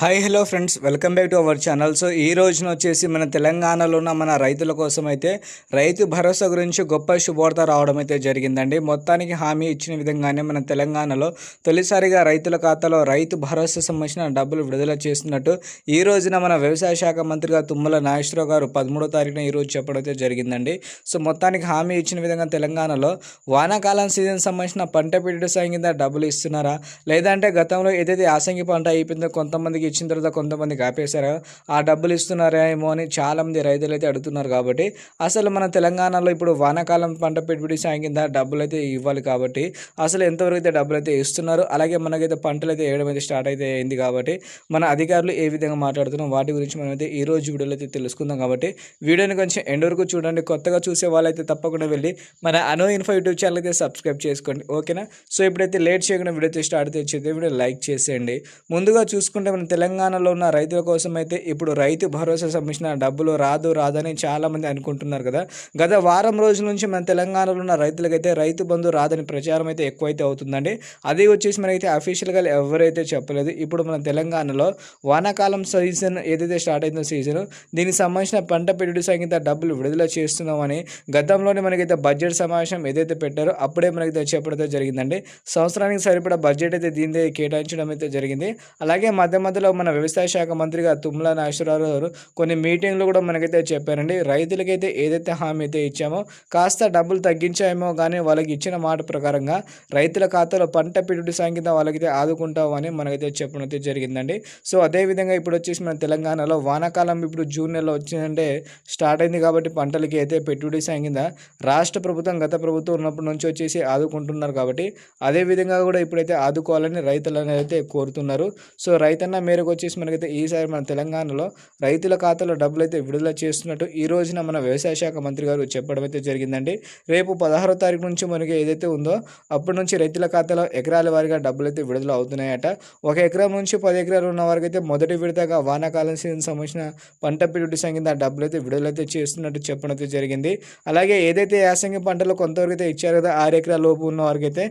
Hi hello friends welcome back to our channel so ఈ రోజున వచ్చేసి మన తెలంగాణలో ఉన్న మన రైతుల కోసం అయితే రైతు భరోసా గురించి గొప్ప శుభవార్త రావడం అయితే జరిగిందండి. మొత్తానికి హామీ ఇచ్చిన విధంగానే మన తెలంగాణలో తొలిసారిగా రైతుల ఖాతాలో రైతు భరోసా సంబంధించిన డబ్బులు విడుదల చేస్తున్నట్టు ఈ రోజున మన వ్యవసాయ శాఖ మంత్రిగా తుమ్మల నాగేశ్వరరావు గారు పదమూడో తారీఖున ఈ రోజు చెప్పడం అయితే జరిగిందండి. సో మొత్తానికి హామీ ఇచ్చిన విధంగా తెలంగాణలో వానాకాలం సీజన్ సంబంధించిన పంట పెట్టుడు సాయం కింద డబ్బులు ఇస్తున్నారా? లేదంటే గతంలో ఏదైతే ఆసంగి పంట అయిపోయిందో కొంతమందికి ఇచ్చిన తర్వాత కొంతమందికి ఆపేశారా. ఆ డబ్బులు ఇస్తున్నారా ఏమో అని చాలామంది రైతులు అయితే అడుగుతున్నారు కాబట్టి అసలు మన తెలంగాణలో ఇప్పుడు వానాకాలం పంట పెట్టుబడి సాయం కింద డబ్బులు అయితే ఇవ్వాలి కాబట్టి అసలు ఎంతవరకు అయితే డబ్బులు అయితే ఇస్తున్నారు? అలాగే మనకైతే పంటలు అయితే వేయడం అయితే స్టార్ట్ అయితే అయింది కాబట్టి మన అధికారులు ఏ విధంగా మాట్లాడుతున్నాం వాటి గురించి మనం అయితే ఈ రోజు వీడియోలో అయితే తెలుసుకుందాం కాబట్టి వీడియోని కొంచెం ఎండ్ వరకు చూడండి. కొత్తగా చూసే వాళ్ళైతే తప్పకుండా వెళ్ళి మన అనో ఇన్ఫో యూట్యూబ్ ఛానల్ అయితే సబ్స్క్రైబ్ చేసుకోండి. ఓకేనా? సో ఇప్పుడైతే లేట్ చేయకుండా వీడియో అయితే స్టార్ట్ అయితే వీడియో లైక్ చేసేయండి. ముందుగా చూసుకుంటే మన తెలంగాణలో ఉన్న రైతుల కోసం అయితే ఇప్పుడు రైతు భరోసా సంబంధించిన డబ్బులు రాదు రాదని చాలామంది అనుకుంటున్నారు కదా. గత వారం రోజుల నుంచి మన తెలంగాణలో ఉన్న రైతులకైతే రైతు బంధు రాదని ప్రచారం అయితే ఎక్కువైతే అవుతుందండి. అది వచ్చేసి మనకైతే అఫీషియల్గా ఎవరైతే చెప్పలేదు ఇప్పుడు మన తెలంగాణలో వానాకాలం సీజన్ ఏదైతే స్టార్ట్ అయిందో సీజన్ దీనికి సంబంధించిన పంట పెట్టుబడి సంగీత డబ్బులు విడుదల చేస్తున్నామని గతంలోనే మనకైతే బడ్జెట్ సమావేశం ఏదైతే పెట్టారో అప్పుడే మనకైతే చెప్పడం జరిగిందండి. సంవత్సరానికి సరిపడా బడ్జెట్ అయితే దీని కేటాయించడం అయితే జరిగింది. అలాగే మధ్య మధ్యలో మన వ్యవసాయ శాఖ మంత్రిగా తుమ్మల నాగేశ్వరరావు గారు కొన్ని మీటింగ్లు కూడా మనకైతే చెప్పారండి. రైతులకైతే ఏదైతే హామీ అయితే ఇచ్చామో కాస్త డబ్బులు తగ్గించామో కానీ వాళ్ళకి ఇచ్చిన మాట ప్రకారంగా రైతుల ఖాతాలో పంట పెట్టుబడి సంగీతం వాళ్ళకైతే ఆదుకుంటామని మనకైతే చెప్పడం అయితే జరిగిందండి. సో అదేవిధంగా ఇప్పుడు వచ్చేసి మన తెలంగాణలో వానాకాలం ఇప్పుడు జూన్ నెలలో వచ్చిందంటే స్టార్ట్ అయింది కాబట్టి పంటలకి అయితే పెట్టుబడి సాగిందా రాష్ట్ర ప్రభుత్వం గత ప్రభుత్వం ఉన్నప్పటి నుంచి వచ్చేసి ఆదుకుంటున్నారు కాబట్టి అదే విధంగా కూడా ఇప్పుడైతే ఆదుకోవాలని రైతులు అయితే కోరుతున్నారు. సో రైతన్న మేరకు వచ్చేసి మనకైతే ఈసారి మన తెలంగాణలో రైతుల ఖాతాలో డబ్బులు అయితే విడుదల చేస్తున్నట్టు ఈ రోజున మన వ్యవసాయ శాఖ మంత్రి గారు చెప్పడం అయితే జరిగిందండి. రేపు పదహారో తారీఖు నుంచి మనకి ఏదైతే ఉందో అప్పటి నుంచి రైతుల ఖాతాలో ఎకరాల వారిగా డబ్బులు అయితే విడుదల అవుతున్నాయట. ఒక ఎకరం నుంచి పది ఎకరాలు ఉన్న వారికి అయితే మొదటి విడతగా వానాకాలం సీజన్ సంబంధించిన పంట పెట్టుబడి సంగీత డబ్బులు అయితే విడుదలైతే చేస్తున్నట్టు చెప్పడం అయితే జరిగింది. అలాగే ఏదైతే యాసంగి పంటలు కొంతవరకు అయితే ఇచ్చారు కదా ఆరు ఎకరాల లోపు ఉన్న వారికైతే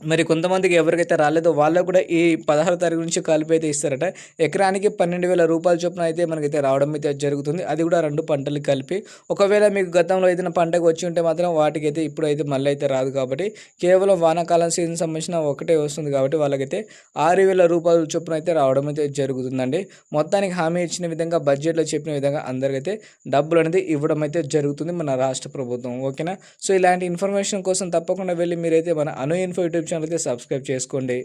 మరి కొంతమందికి ఎవరికైతే రాలేదో వాళ్ళకు కూడా ఈ పదహారు తారీఖు నుంచి కలిపి అయితే ఇస్తారట. ఎకరానికి పన్నెండు వేల రూపాయల చొప్పున అయితే మనకైతే రావడం అయితే జరుగుతుంది. అది కూడా రెండు పంటలు కలిపి. ఒకవేళ మీకు గతంలో ఏదైనా పంటకు వచ్చి ఉంటే మాత్రం వాటికి అయితే ఇప్పుడు అయితే మళ్ళీ అయితే రాదు కాబట్టి కేవలం వానాకాలం సీజన్ సంబంధించిన ఒకటే వస్తుంది కాబట్టి వాళ్ళకైతే ఆరు వేల రూపాయల చొప్పున అయితే రావడం అయితే జరుగుతుందండి. మొత్తానికి హామీ ఇచ్చిన విధంగా బడ్జెట్లో చెప్పిన విధంగా అందరికైతే డబ్బులు అనేది ఇవ్వడం అయితే జరుగుతుంది మన రాష్ట్ర ప్రభుత్వం. ఓకేనా? సో ఇలాంటి ఇన్ఫర్మేషన్ కోసం తప్పకుండా వెళ్ళి మీరైతే మన అను ఇన్ఫో యూట్యూబ్ ఛానల్కి సబ్స్క్రైబ్ చేసుకోండి.